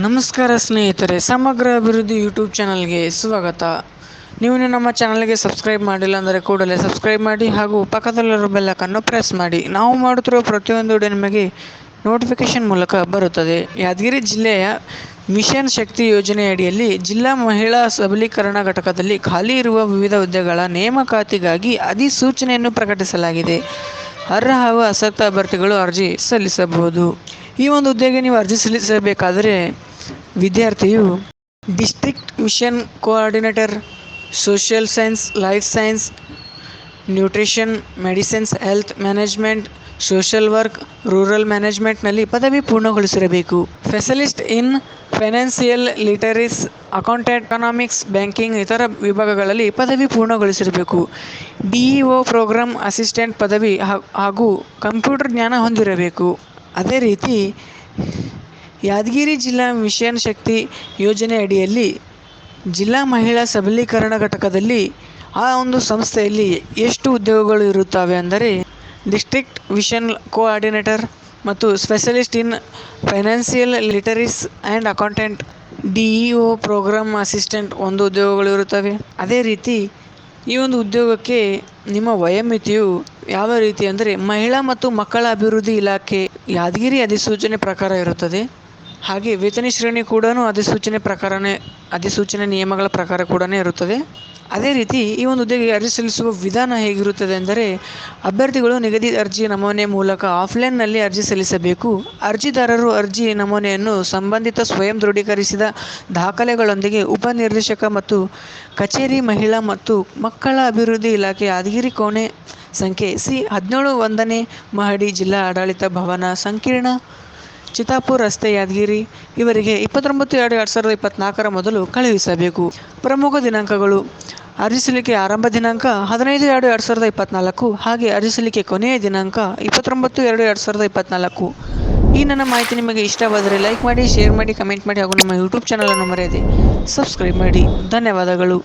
ನಮಸ್ಕಾರ ಸ್ನೇಹಿತರೆ, ಸಮಗ್ರ ಅಭಿವೃದ್ಧಿ ಯೂಟ್ಯೂಬ್ ಚಾನಲ್ಗೆ ಸ್ವಾಗತ. ನೀವು ನಮ್ಮ ಚಾನಲ್ಗೆ ಸಬ್ಸ್ಕ್ರೈಬ್ ಮಾಡಿಲ್ಲ ಅಂದರೆ ಕೂಡಲೇ ಸಬ್ಸ್ಕ್ರೈಬ್ ಮಾಡಿ ಹಾಗೂ ಪಕ್ಕದಲ್ಲಿರೋ ಬೆಲ್ಲಕನ್ನು ಪ್ರೆಸ್ ಮಾಡಿ. ನಾವು ಮಾಡುತ್ತಿರುವ ಪ್ರತಿಯೊಂದು ನಿಮಗೆ ನೋಟಿಫಿಕೇಶನ್ ಮೂಲಕ ಬರುತ್ತದೆ. ಯಾದಗಿರಿ ಜಿಲ್ಲೆಯ ಮಿಷನ್ ಶಕ್ತಿ ಯೋಜನೆಯಡಿಯಲ್ಲಿ ಜಿಲ್ಲಾ ಮಹಿಳಾ ಸಬಲೀಕರಣ ಘಟಕದಲ್ಲಿ ಖಾಲಿ ಇರುವ ವಿವಿಧ ಹುದ್ದೆಗಳ ನೇಮಕಾತಿಗಾಗಿ ಅಧಿಸೂಚನೆಯನ್ನು ಪ್ರಕಟಿಸಲಾಗಿದೆ. ಅರ್ಹ ಹಾಗೂ ಆಸಕ್ತ ಅಭ್ಯರ್ಥಿಗಳು ಅರ್ಜಿ ಸಲ್ಲಿಸಬಹುದು. ಈ ಒಂದು ಹುದ್ದೆಗೆ ನೀವು ಅರ್ಜಿ ಸಲ್ಲಿಸಬೇಕಾದರೆ ವಿದ್ಯಾರ್ಥಿಯು district mission coordinator, social science, life science, nutrition, medicines, health management, social work, rural ಮ್ಯಾನೇಜ್ಮೆಂಟ್ನಲ್ಲಿ ಪದವಿ ಪೂರ್ಣಗೊಳಿಸಿರಬೇಕು. Specialist in financial literacies accountant economics banking ಇತರ ವಿಭಾಗಗಳಲ್ಲಿ ಪದವಿ ಪೂರ್ಣಗೊಳಿಸಿರಬೇಕು. ಬಿಇಒ ಪ್ರೋಗ್ರಾಮ್ ಅಸಿಸ್ಟೆಂಟ್ ಪದವಿ ಹಾಗೂ ಕಂಪ್ಯೂಟರ್ ಜ್ಞಾನ ಹೊಂದಿರಬೇಕು. ಅದೇ ರೀತಿ ಯಾದಗಿರಿ ಜಿಲ್ಲಾ ಮಿಷನ್ ಶಕ್ತಿ ಯೋಜನೆ ಅಡಿಯಲ್ಲಿ ಜಿಲ್ಲಾ ಮಹಿಳಾ ಸಬಲೀಕರಣ ಘಟಕದಲ್ಲಿ ಆ ಒಂದು ಸಂಸ್ಥೆಯಲ್ಲಿ ಎಷ್ಟು ಉದ್ಯೋಗಗಳು ಇರುತ್ತವೆ ಅಂದರೆ ಡಿಸ್ಟ್ರಿಕ್ಟ್ ವಿಷನ್ ಕೋಆರ್ಡಿನೇಟರ್ ಮತ್ತು specialist in financial literacy and accountant DEO programme assistant ಒಂದು ಉದ್ಯೋಗಗಳು ಇರುತ್ತವೆ. ಅದೇ ರೀತಿ ಈ ಒಂದು ಉದ್ಯೋಗಕ್ಕೆ ನಿಮ್ಮ ವಯೋಮಿತಿಯು ಯಾವ ರೀತಿ ಅಂದರೆ ಮಹಿಳಾ ಮತ್ತು ಮಕ್ಕಳ ಅಭಿವೃದ್ಧಿ ಇಲಾಖೆ ಯಾದಗಿರಿ ಅಧಿಸೂಚನೆ ಪ್ರಕಾರ ಇರುತ್ತದೆ. ಹಾಗೆ ವೇತನ ಶ್ರೇಣಿ ಕೂಡ ಅಧಿಸೂಚನೆ ಪ್ರಕಾರನೇ, ಅಧಿಸೂಚನೆ ನಿಯಮಗಳ ಪ್ರಕಾರ ಕೂಡ ಇರುತ್ತದೆ. ಅದೇ ರೀತಿ ಈ ಒಂದು ಹುದ್ದೆಗೆ ಅರ್ಜಿ ಸಲ್ಲಿಸುವ ವಿಧಾನ ಹೇಗಿರುತ್ತದೆ ಎಂದರೆ, ಅಭ್ಯರ್ಥಿಗಳು ನಿಗದಿತ ಅರ್ಜಿ ನಮೂನೆ ಮೂಲಕ ಆಫ್ಲೈನ್ನಲ್ಲಿ ಅರ್ಜಿ ಸಲ್ಲಿಸಬೇಕು. ಅರ್ಜಿದಾರರು ಅರ್ಜಿ ನಮೂನೆಯನ್ನು ಸಂಬಂಧಿತ ಸ್ವಯಂ ದೃಢೀಕರಿಸಿದ ದಾಖಲೆಗಳೊಂದಿಗೆ ಉಪನಿರ್ದೇಶಕ ಮತ್ತು ಕಚೇರಿ ಮಹಿಳಾ ಮತ್ತು ಮಕ್ಕಳ ಅಭಿವೃದ್ಧಿ ಇಲಾಖೆ ಯಾದಗಿರಿ ಕೋಣೆ ಸಂಖ್ಯೆ ಸಿ ಹದಿನೇಳು ಒಂದನೇ ಮಹಡಿ ಜಿಲ್ಲಾ ಆಡಳಿತ ಭವನ ಸಂಕೀರ್ಣ ಚಿತ್ತಾಪುರ್ ರಸ್ತೆ ಯಾದಗಿರಿ. ಇವರಿಗೆ ಇಪ್ಪತ್ತೊಂಬತ್ತು ಎರಡು ಎರಡು ಸಾವಿರದ ಇಪ್ಪತ್ನಾಲ್ಕರ ಮೊದಲು ಕಳುಹಿಸಬೇಕು. ಪ್ರಮುಖ ದಿನಾಂಕಗಳು. ಅರ್ಜಿ ಸಲ್ಲಿಕೆ ಆರಂಭ ದಿನಾಂಕ ಹದಿನೈದು ಎರಡು ಎರಡು ಸಾವಿರದ ಇಪ್ಪತ್ನಾಲ್ಕು ಹಾಗೆ ಅರ್ಜಿ ಸಲ್ಲಿಕೆ ಕೊನೆಯ ದಿನಾಂಕ ಇಪ್ಪತ್ತೊಂಬತ್ತು ಎರಡು ಎರಡು ಸಾವಿರದ ಇಪ್ಪತ್ತ್ನಾಲ್ಕು ಈ ನನ್ನ ಮಾಹಿತಿ ನಿಮಗೆ ಇಷ್ಟವಾದರೆ ಲೈಕ್ ಮಾಡಿ, ಶೇರ್ ಮಾಡಿ, ಕಮೆಂಟ್ ಮಾಡಿ ಹಾಗೂ ನಮ್ಮ ಯೂಟ್ಯೂಬ್ ಚಾನಲನ್ನು ಮರೆಯದೆ ಸಬ್ಸ್ಕ್ರೈಬ್ ಮಾಡಿ. ಧನ್ಯವಾದಗಳು.